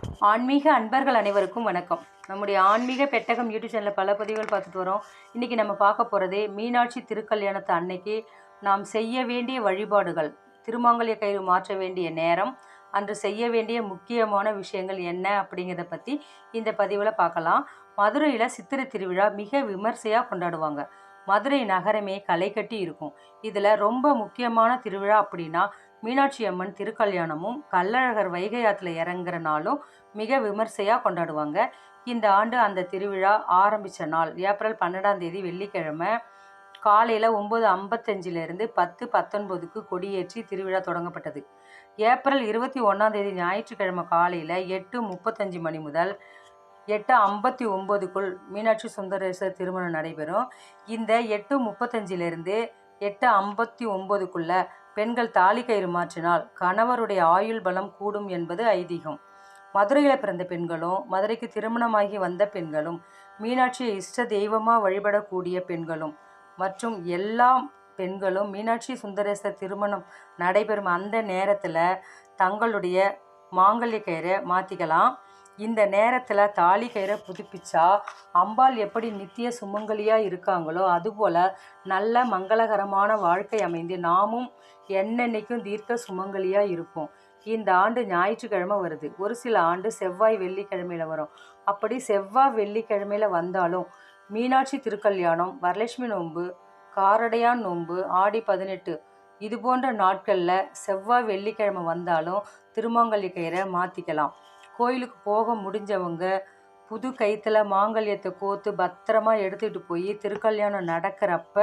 ஆன்மீக அன்பர்கள் அனைவருக்கும் வணக்கம். நம்முடைய ஆன்மீக பெட்டகம் யூடியூப் சேனலில் பல பதிவுகள் பார்த்துட்டு வரோம். இன்றைக்கி நம்ம பார்க்க போகிறதே மீனாட்சி திருக்கல்யாணத்து அன்னைக்கு நாம் செய்ய வேண்டிய வழிபாடுகள். திருமாங்கல்ய கயிறு மாற்ற வேண்டிய நேரம் அன்று செய்ய வேண்டிய முக்கியமான விஷயங்கள் என்ன அப்படிங்கிறத பற்றி இந்த பதிவில் பார்க்கலாம். மதுரையில் சித்திரை திருவிழா மிக விமர்சையாக கொண்டாடுவாங்க. மதுரை நகரமே களை கட்டி இருக்கும். இதில் ரொம்ப முக்கியமான திருவிழா அப்படின்னா மீனாட்சி அம்மன் திருக்கல்யாணமும் கள்ளழகர் வைகை ஆற்றுல இறங்குற நாளும் மிக விமர்சையாக கொண்டாடுவாங்க. இந்த ஆண்டு அந்த திருவிழா ஆரம்பித்த நாள் ஏப்ரல் பன்னெண்டாம் தேதி வெள்ளிக்கிழமை காலையில் ஒம்பது ஐம்பத்தஞ்சிலேருந்து பத்து பத்தொன்பதுக்கு கொடியேற்றி திருவிழா தொடங்கப்பட்டது. ஏப்ரல் இருபத்தி ஒன்றாம் தேதி ஞாயிற்றுக்கிழமை காலையில் எட்டு முப்பத்தஞ்சு மணி முதல் எட்டு ஐம்பத்தி ஒம்போதுக்குள் மீனாட்சி சுந்தரேசர் திருமணம் நடைபெறும். இந்த எட்டு முப்பத்தஞ்சிலிருந்து எட்டு ஐம்பத்தி ஒம்போதுக்குள்ள பெண்கள் தாலி கயிறு மாற்றினால் கணவருடைய ஆயுள் பலம் கூடும் என்பது ஐதீகம். மதுரையில் பிறந்த பெண்களும் மதுரைக்கு திருமணமாகி வந்த பெண்களும் மீனாட்சியை இஷ்ட தெய்வமாக வழிபடக்கூடிய பெண்களும் மற்றும் எல்லா பெண்களும் மீனாட்சி சுந்தரேசர் திருமணம் நடைபெறும் அந்த நேரத்தில் தங்களுடைய மாங்கல்ய கயிறை மாற்றிக்கலாம் இந்த நேரத்தில் தாலி கயிறை புதுப்பிச்சா அம்பாள் எப்படி நித்திய சுமங்கலியாக இருக்காங்களோ அதுபோல் நல்ல மங்களகரமான வாழ்க்கை அமைந்து நாமும் என்னென்னைக்கும் தீர்க்க சுமங்கலியாக இருப்போம். இந்த ஆண்டு ஞாயிற்றுக்கிழமை வருது. ஒரு சில ஆண்டு செவ்வாய் வெள்ளிக்கிழமையில் வரும். அப்படி செவ்வாய் வெள்ளிக்கிழமையில் வந்தாலும் மீனாட்சி திருக்கல்யாணம் வரலட்சுமி நோன்பு காரடையான் நோன்பு ஆடி பதினெட்டு இது போன்ற நாட்களில் செவ்வாய் வெள்ளிக்கிழமை வந்தாலும் திருமாங்கல்லி கயிறை மாற்றிக்கலாம் கோயிலுக்கு போக முடிஞ்சவங்க புது கைத்தில் மாங்கல்யத்தை கோத்து பத்திரமா எடுத்துகிட்டு போய் திருக்கல்யாணம் நடக்கிறப்ப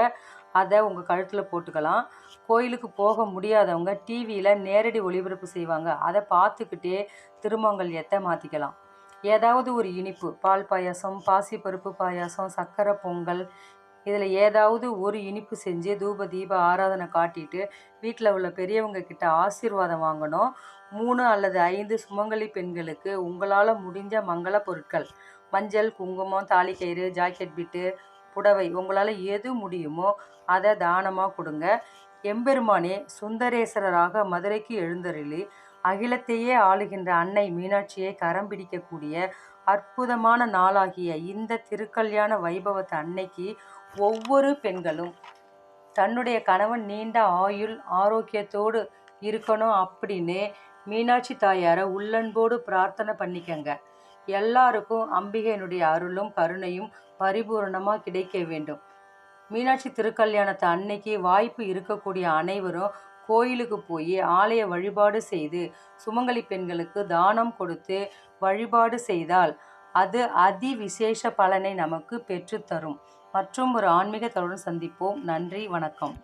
அதை உங்கள் கழுத்தில் போட்டுக்கலாம். கோயிலுக்கு போக முடியாதவங்க டிவியில் நேரடி ஒளிபரப்பு செய்வாங்க. அதை பார்த்துக்கிட்டே திருமாங்கல்யத்தை மாற்றிக்கலாம் ஏதாவது ஒரு இனிப்பு பால் பாயாசம் பாசிப்பருப்பு பாயாசம் சர்க்கரை பொங்கல் இதில் ஏதாவது ஒரு இனிப்பு செஞ்சு தூப தீப ஆராதனை காட்டிட்டு வீட்டில் உள்ள பெரியவங்க கிட்ட ஆசீர்வாதம் வாங்கணும். மூணு அல்லது ஐந்து சுமங்கலி பெண்களுக்கு உங்களால் முடிஞ்ச மங்கள பொருட்கள். மஞ்சள் குங்குமம் தாலிக்கயிறு ஜாக்கெட் பிட்டு புடவை உங்களால் எது முடியுமோ அதை தானமாக கொடுங்க. எம்பெருமானே சுந்தரேஸ்வரராக மதுரைக்கு எழுந்தருளி அகிலத்தையே ஆளுகின்ற அன்னை மீனாட்சியை கரம் பிடிக்கக்கூடிய அற்புதமான நாளாகிய இந்த திருக்கல்யாண வைபவத்தை அன்னைக்கு ஒவ்வொரு பெண்களும் தன்னுடைய கணவன் நீண்ட ஆயுள் ஆரோக்கியத்தோடு இருக்கணும் அப்படின்னு மீனாட்சி தாயாரை உள்ளன்போடு பிரார்த்தனை பண்ணிக்கங்க. எல்லாருக்கும் அம்பிகையினுடைய அருளும் கருணையும் பரிபூரணமாக கிடைக்க வேண்டும். மீனாட்சி திருக்கல்யாணத்தை அன்னைக்கு வாய்ப்பு இருக்கக்கூடிய அனைவரும் கோயிலுக்கு போய் ஆலய வழிபாடு செய்து சுமங்கலி பெண்களுக்கு தானம் கொடுத்து வழிபாடு செய்தால் அது அதி விசேஷ பலனை நமக்கு பெற்றுத்தரும். மற்றும் ஒரு ஆன்மீகத்துடன் சந்திப்போம். நன்றி. வணக்கம்.